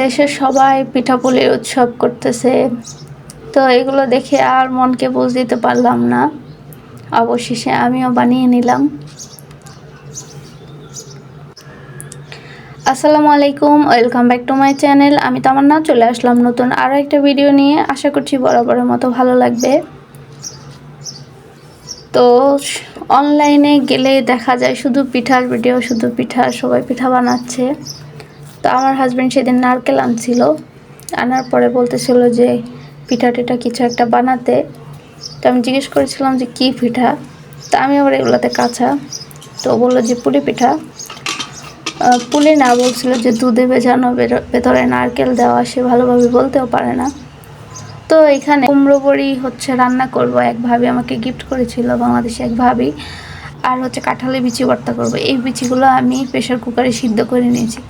দেশের সবাই পিঠাপুলির উৎসব করতেছে। তো এগুলো দেখে আর মনকে বুঝ দিতে পারলাম না। অবশেষে আমিও বানিয়ে নিলাম। আসসালামু আলাইকুম, welcome back to my channel. আমি তামান্না, চলে আসলাম নতুন আরও একটা ভিডিও নিয়ে। আশা করছি বরাবরের মতো ভালো লাগবে। তো অনলাইনে গেলে দেখা যায় শুধু পিঠার ভিডিও শুধু পিঠা, সবাই পিঠা বানাচ্ছে। তো আমার হাজব্যান্ড সেদিন নারকেল আনছিল। আনার পরে বলতেছিল যে পিঠা টিঠা কিছু একটা বানাতে। তো আমি জিজ্ঞেস করেছিলাম যে, কী পিঠা? তো আমি আবার এগুলোতে কাঁচা। তো বলল যে, পুলি পিঠা। পুলি না, বলছিল যে, দুধে ভেজানো ভেতরে নারকেল দেওয়া, সে ভালোভাবে বলতেও পারে না। তো এখানে কুমড়ো বড়ি হচ্ছে রান্না করব, এক ভাবি আমাকে গিফট করেছিল, বাংলাদেশে এক ভাবি। আর হচ্ছে কাঁঠালি বিচি ভর্তা করব। এই বিচিগুলো আমি প্রেশার কুকারে সিদ্ধ করে নিয়েছি।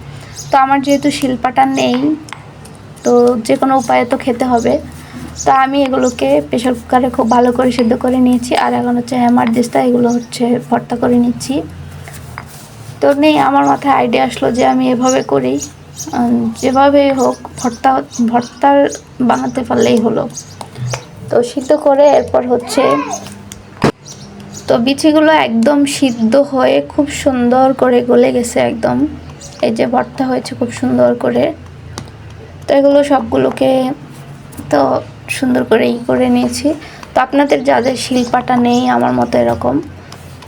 তো আমার যেহেতু শিল্পাটা নেই, তো যে কোনো উপায়ে তো খেতে হবে। তো আমি এগুলোকে প্রেশার কুকারে খুব ভালো করে সিদ্ধ করে নিয়েছি, আর এখন হচ্ছে হ্যামার দিস্তা, এগুলো হচ্ছে ভর্তা করে নিচ্ছি। তো নেই, আমার মাথায় আইডিয়া আসলো যে আমি এভাবে করি যেভাবে হোক ভর্তা ভর্তার বানাতে পারলেই হলো। তো সিদ্ধ করে এরপর হচ্ছে, তো বিচিগুলো একদম সিদ্ধ হয়ে খুব সুন্দর করে গলে গেছে একদম। এই যে ভর্তা হয়েছে খুব সুন্দর করে। তো এগুলো সবগুলোকে তো সুন্দর করে ই করে নিয়েছি। তো আপনাদের যাদের শিল্পাটা নেই আমার মতো এরকম।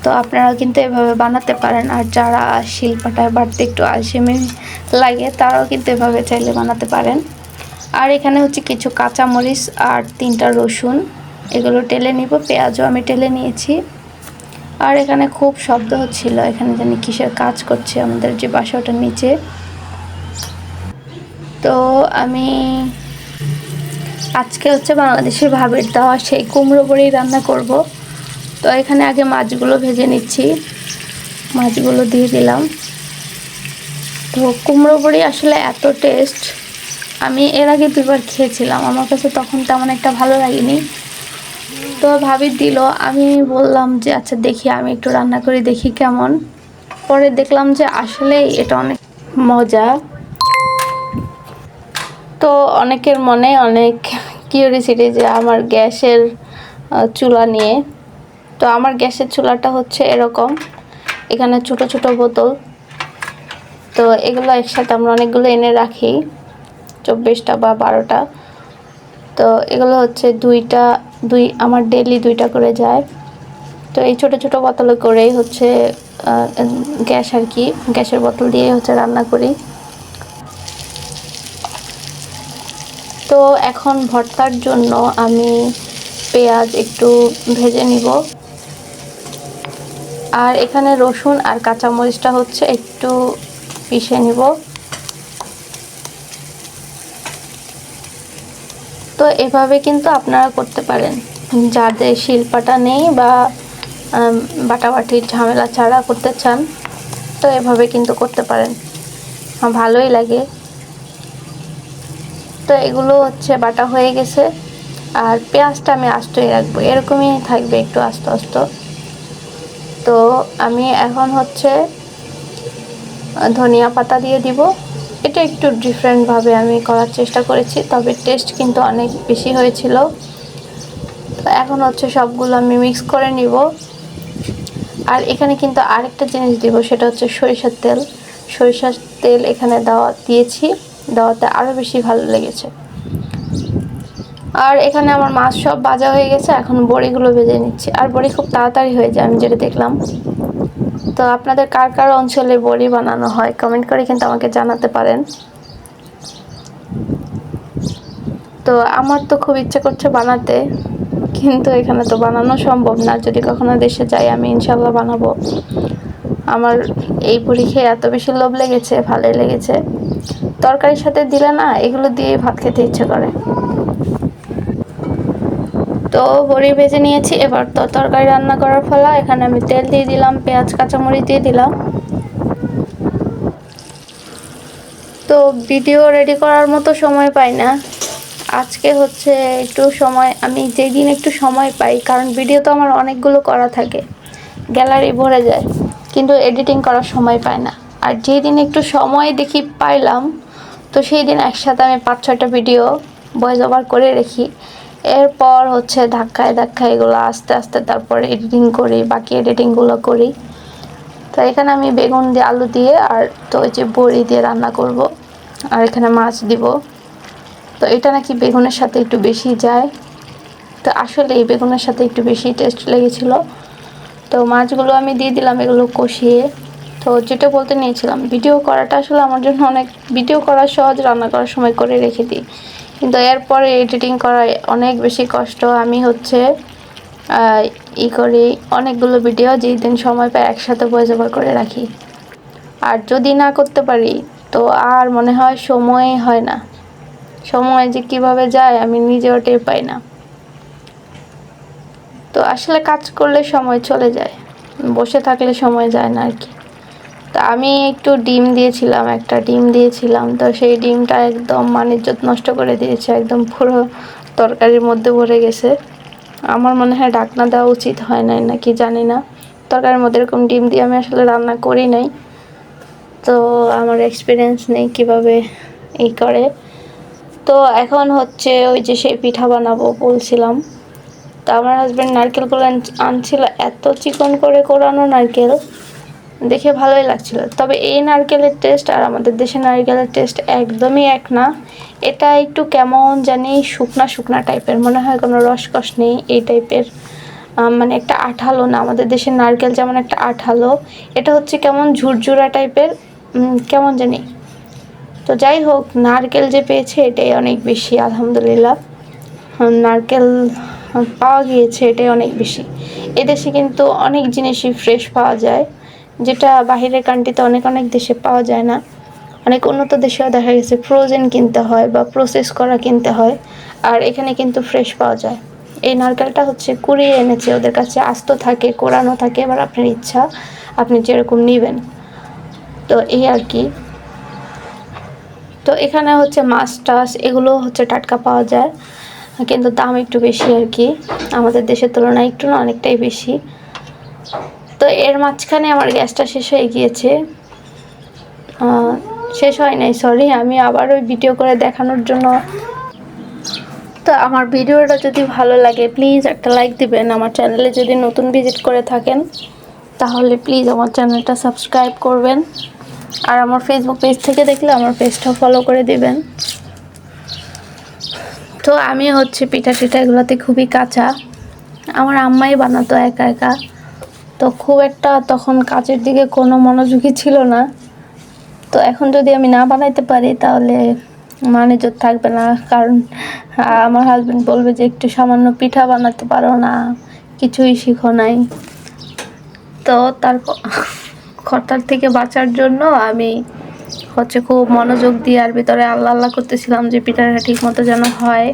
তো আপনারা কিন্তু এভাবে বানাতে পারেন। আর যারা শিল্পাটায় বাড়তে একটু আলসেমি লাগে, তারাও কিন্তু এভাবে চাইলে বানাতে পারেন। আর এখানে হচ্ছে কিছু কাঁচামরিচ আর তিনটা রসুন। এগুলো টেলে নিব, পেঁয়াজও আমি টেলে নিয়েছি। আর এখানে খুব শব্দ হচ্ছিল। এখানে জানি কিসের কাজ করছে আমাদের যে বাসাটার নিচে। তো আমি আজকে হচ্ছে বাংলাদেশের ভাবের দেওয়া সেই কুমড়ো বড়ি রান্না করব। তো এখানে আগে মাছগুলো ভেজে নিচ্ছি। মাছগুলো দিয়ে দিলাম। তো কুমড়ো বড়ি আসলে এত টেস্ট আমি এর আগে দুবার খেয়েছিলাম। আমার কাছে তখন তেমন একটা ভালো লাগেনি। তো ভাবি দিল, আমি বললাম যে আচ্ছা দেখি, আমি একটু রান্না করে, দেখি কেমন। পরে দেখলাম যে, আসলে এটা অনেক মজা। তো অনেকের মনে অনেক কিউরিসিটি যে, আমার গ্যাসের চুলা নিয়ে। তো আমার গ্যাসের চুলাটা হচ্ছে এরকম, এখানে ছোট ছোট বোতল। তো এগুলো একসাথে আমরা অনেকগুলো এনে রাখি, চব্বিশটা বা বারোটা। তো এগুলো হচ্ছে দুইটা দুই, আমার ডেলি দুইটা করে যায়। তো এই ছোট ছোট বোতলে করেই হচ্ছে গ্যাস আর কি, গ্যাসের বোতল দিয়ে হচ্ছে রান্না করি। তো এখন ভর্তার জন্য আমি পেঁয়াজ একটু ভেজে নিব। আর এখানে রসুন আর কাঁচামরিচটা হচ্ছে একটু পিষে নিব। তো এভাবে কিন্তু আপনারা করতে পারেন। যাদের শিল্পাটা নেই বা বাটাবাটির ঝামেলা ছাড়া করতে চান, তো এভাবে কিন্তু করতে পারেন। ভালোই লাগে। তো এগুলো হচ্ছে বাটা হয়ে গেছে। আর পেঁয়াজটা আমি আস্তই রাখব। এরকমই থাকবে একটু আস্তে আস্তে। তো আমি এখন হচ্ছে ধনিয়া পাতা দিয়ে দিব। এটা একটু ডিফারেন্টভাবে আমি করার চেষ্টা করেছি, তবে টেস্ট কিন্তু অনেক বেশি হয়েছিল। তো এখন হচ্ছে সবগুলো আমি মিক্স করে নিব। আর এখানে কিন্তু আরেকটা জিনিস দিব, সেটা হচ্ছে সরিষার তেল। সরিষার তেল এখানে দেওয়া, দিয়েছি। দেওয়াতে আরও বেশি ভালো লেগেছে। আর এখানে আমার মাছ সব ভাজা হয়ে গেছে, এখন বড়িগুলো ভেজে নিচ্ছি। আর বড়ি খুব তাড়াতাড়ি হয়ে যায়, আমি যেটা দেখলাম। তো আপনাদের কার কার অঞ্চলে বড়ি বানানো হয়? কমেন্ট করে কিন্তু আমাকে জানাতে পারেন। তো আমার তো খুব ইচ্ছে করছে বানাতে, কিন্তু এখানে তো বানানো সম্ভব না। যদি কখনো দেশে যাই, আমি ইনশাল্লাহ বানাবো। আমার এই বড়ি খেয়ে এত বেশি লোভ লেগেছে, ভালোই লেগেছে। তরকারির সাথে দিলে না, এগুলো দিয়ে ভাত খেতে ইচ্ছে করে। তো বড়ি ভেজে নিয়েছি। এবার তো তরকারি রান্না করার ফলা। এখানে আমি তেল দিয়ে দিলাম, পেঁয়াজ, কাঁচামরিচ দিয়ে দিলাম। তো ভিডিও রেডি করার মতো সময় পাই না। আজকে হচ্ছে একটু সময়, আমি যেই দিন একটু সময় পাই, কারণ ভিডিও তো আমার অনেকগুলো করা থাকে। গ্যালারি ভরে যায়, কিন্তু এডিটিং করার সময় পাই না। আর যেই দিন একটু সময় দেখি পাইলাম, তো সেই দিন একসাথে আমি পাঁচ ছয়টা ভিডিও ভয়েস ওভার করে রেখি। এরপর হচ্ছে ধাক্কায় ধাক্কায় এগুলো আস্তে আস্তে তারপর এডিটিং করি, বাকি এডিটিংগুলো করি। তো এখানে আমি বেগুন দিয়ে আলু দিয়ে আর তো ওই যে বড়ি দিয়ে রান্না করব, আর এখানে মাছ দিব। তো এটা নাকি বেগুনের সাথে একটু বেশি যায়। তো আসলে এই বেগুনের সাথে একটু বেশি টেস্ট লেগেছিলো। তো মাছগুলো আমি দিয়ে দিলাম এগুলো কষিয়ে। তো যেটা বলতে নিয়েছিলাম ভিডিও করাটা আসলে আমার জন্য অনেক ভিডিও করা সহজ, রান্না করার সময় করে রেখে দিই। কিন্তু এরপরে এডিটিং করা অনেক বেশি কষ্ট। আমি হচ্ছে ই করি অনেকগুলো ভিডিও যেই দিন সময় পাই একসাথে ভয়েস ওভার করে রাখি। আর যদি না করতে পারি, তো আর মনে হয় সময় হয় না। সময় যে কীভাবে যায় আমি নিজেও টের পাই না। তো আসলে কাজ করলে সময় চলে যায়, বসে থাকলে সময় যায় না আর কি। তা আমি একটু ডিম দিয়েছিলাম, একটা ডিম দিয়েছিলাম। তো সেই ডিমটা একদম মানিজ্যত নষ্ট করে দিয়েছে, একদম পুরো তরকারির মধ্যে ভরে গেছে। আমার মনে হয় ডাকনা দেওয়া উচিত হয় নাই নাকি জানি না। তরকারির মধ্যে এরকম ডিম দিয়ে আমি আসলে রান্না করি নাই। তো আমার এক্সপিরিয়েন্স নেই কীভাবে এই করে। তো এখন হচ্ছে ওই যে সেই পিঠা বানাবো বলছিলাম। তো আমার হাজব্যান্ড নারকেলগুলো আন- আনছিল, এত চিকন করে কোরানো নারকেল। দেখে ভালোই লাগছিল। তবে এই নারকেলের টেস্ট আর আমাদের দেশের নারকেলের টেস্ট একদমই এক না। এটা একটু কেমন জানি শুকনা শুকনা টাইপের মনে হয় কোনো রসকস নেই এই টাইপের মানে একটা আঠালো না, আমাদের দেশের নারকেল যেমন একটা আঠালো, এটা হচ্ছে কেমন ঝুরঝুরা টাইপের কেমন জানি। তো যাই হোক, নারকেল যে পেয়েছে এটাই অনেক বেশি, আলহামদুলিল্লাহ। নারকেল পাওয়া গিয়েছে এটাই অনেক বেশি। এদেশে কিন্তু অনেক জিনিসই ফ্রেশ পাওয়া যায়। যেটা বাহিরের কান্ট্রিতে অনেক অনেক দেশে পাওয়া যায় না। অনেক উন্নত দেশেও দেখা গেছে ফ্রোজেন কিনতে হয় বা প্রসেস করা কিনতে হয়, আর এখানে কিন্তু ফ্রেশ পাওয়া যায়। এই নারকেলটা হচ্ছে কুড়িয়ে এনেছে, ওদের কাছে আস্ত থাকে, কোরানো থাকে, এবার আপনার ইচ্ছা, আপনি যেরকম নেবেন। তো এই আর কি। তো এখানে হচ্ছে মাছ টাছ, এগুলো হচ্ছে টাটকা পাওয়া যায়, কিন্তু দাম একটু বেশি আর কি। আমাদের দেশের তুলনায় একটু না, অনেকটাই বেশি। তো এর মাঝখানে আমার গ্যাসটা শেষ হয়ে গিয়েছে। শেষ হয় নাই সরি আমি আবার ওই ভিডিও করে দেখানোর জন্য। তো আমার ভিডিওটা যদি ভালো লাগে প্লিজ একটা লাইক দিবেন। আমার চ্যানেলে যদি নতুন ভিজিট করে থাকেন, তাহলে প্লিজ আমার চ্যানেলটা সাবস্ক্রাইব করবেন। আর আমার ফেসবুক পেজ থেকে দেখলে আমার পেজটা ফলো করে দিবেন। তো আমি হচ্ছে পিঠা টিঠা এগুলোতে খুবই কাঁচা। আমার আম্মাই বানাতো একা একা। তো খুব একটা তখন কাজের দিকে কোনো মনোযোগী ছিল না। তো এখন যদি আমি না বানাইতে পারি, তাহলে মানেজত থাকবে না। কারণ আমার হাজব্যান্ড বলবে যে, একটু সামান্য পিঠা বানাতে পারো না, কিছুই শিখো নাই। তো তার খরতার থেকে বাঁচার জন্য আমি হচ্ছে খুব মনোযোগ দিয়ে আর ভিতরে আল্লাহ আল্লাহ করতেছিলাম যে, পিঠাটা ঠিক মতো যেন হয়।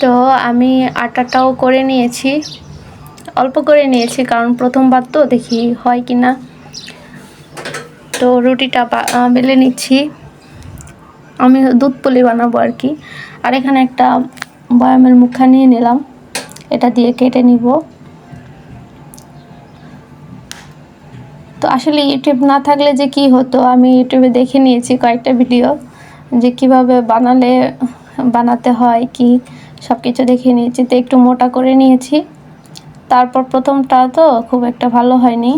তো আমি আটাটাও করে নিয়েছি। অল্প করে নিয়েছি, কারণ প্রথমবার তো দেখি হয় কি না তো রুটিটা বেলে নিচ্ছি। আমি দুধ পুলি বানাবো আর কি। আর এখানে একটা বয়ামের মুখা নিয়ে নিলাম। এটা দিয়ে কেটে নিব। তো আসলে ইউটিউব না থাকলে যে কি হতো, আমি ইউটিউবে দেখে নিয়েছি কয়েকটা ভিডিও যে কীভাবে বানালে, বানাতে হয়, কি সব কিছু দেখে নিয়েছি। তো একটু মোটা করে নিয়েছি। তারপর প্রথমটা তো খুব একটা ভালো হয়নি।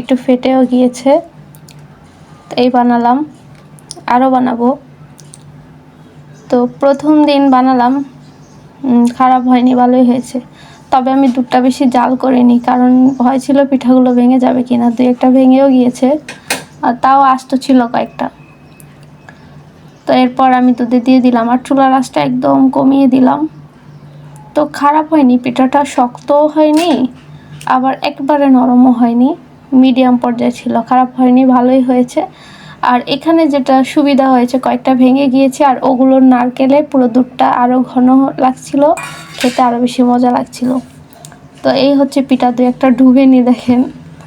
একটু ফেটেও গিয়েছে। এই বানালাম আরও বানাবো। তো প্রথম দিন বানালাম খারাপ হয়নি, ভালোই হয়েছে। তবে আমি দুধটা বেশি জাল করিনি, কারণ ভয় ছিল পিঠাগুলো ভেঙে যাবে কিনা, দুই একটা ভেঙেও গিয়েছে, আর তাও আস্ত ছিল কয়েকটা। তো এরপর আমি দুধে দিয়ে দিলাম, আর চুলার আঁচটা একদম কমিয়ে দিলাম। তো খারাপ হয়নি, পিঠাটা শক্তও হয়নি, আবার একবারে নরমও হয়নি মিডিয়াম পর্যায়ে ছিল, খারাপ হয়নি, ভালোই হয়েছে। আর এখানে যেটা সুবিধা হয়েছে, কয়েকটা ভেঙে গিয়েছে, আর ওগুলোর নারকেলে পুরো দুধটা আরও ঘন লাগছিল, খেতে আরও বেশি মজা লাগছিল। তো এই হচ্ছে পিঠা, দুই একটা ডুবে নি দেখেন,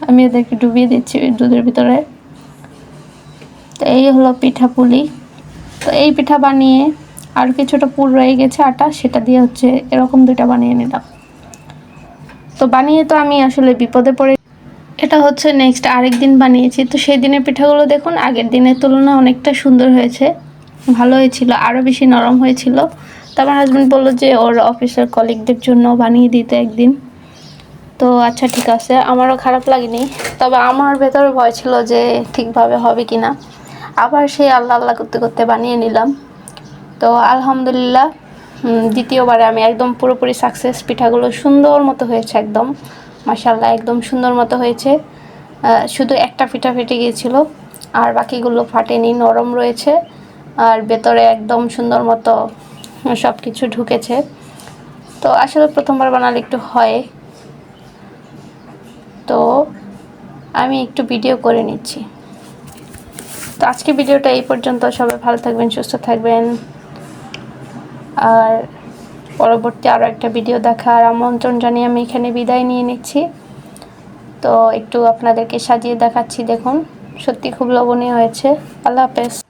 আমি এদেরকে ডুবিয়ে দিচ্ছি দুধের ভিতরে। তো এই হলো পিঠা পুলি। তো এই পিঠা বানিয়ে আর কিছুটা পুর রয়ে গেছে আটা, সেটা দিয়ে হচ্ছে এরকম দুইটা বানিয়ে নিলাম। তো বানিয়ে তো আমি আসলে বিপদে পড়ে এটা হচ্ছে নেক্সট আরেক দিন বানিয়েছি। তো সেই দিনের পিঠাগুলো দেখুন, আগের দিনের তুলনায় অনেকটা সুন্দর হয়েছে। ভালো হয়েছিল, আরও বেশি নরম হয়েছিল। তো আমার হাজব্যান্ড বলল যে, ওর অফিসের কলিগদের জন্য বানিয়ে দিতে একদিন। তো আচ্ছা ঠিক আছে। আমারও খারাপ লাগেনি। তবে আমার ভেতরে ভয় ছিল যে, ঠিকভাবে হবে কি না আবার সেই আল্লাহ আল্লাহ করতে করতে বানিয়ে নিলাম। তো আলহামদুলিল্লাহ দ্বিতীয়বারে আমি একদম পুরোপুরি সাকসেস পিঠাগুলো সুন্দর মতো হয়েছে একদম। মাসাল্লাহ একদম সুন্দর মতো হয়েছে। শুধু একটা পিঠা ফেটে গিয়েছিল, আর বাকিগুলো ফাটেনি, নরম রয়েছে, আর ভেতরে একদম সুন্দর মতো সব কিছু ঢুকেছে। তো আসলে প্রথমবার বানালে একটু হয়। তো আমি একটু ভিডিও করে নিচ্ছি। তো আজকে ভিডিওটা এই পর্যন্ত। সবাই ভালো থাকবেন, সুস্থ থাকবেন। আর পরবর্তী আরও একটা ভিডিও দেখার আমন্ত্রণ জানিয়ে আমি এখানে বিদায় নিয়ে নিচ্ছি। তো একটু আপনাদেরকে সাজিয়ে দেখাচ্ছি, দেখুন। সত্যি খুব লোভনীয় হয়েছে। আল্লাহ হাফেজ।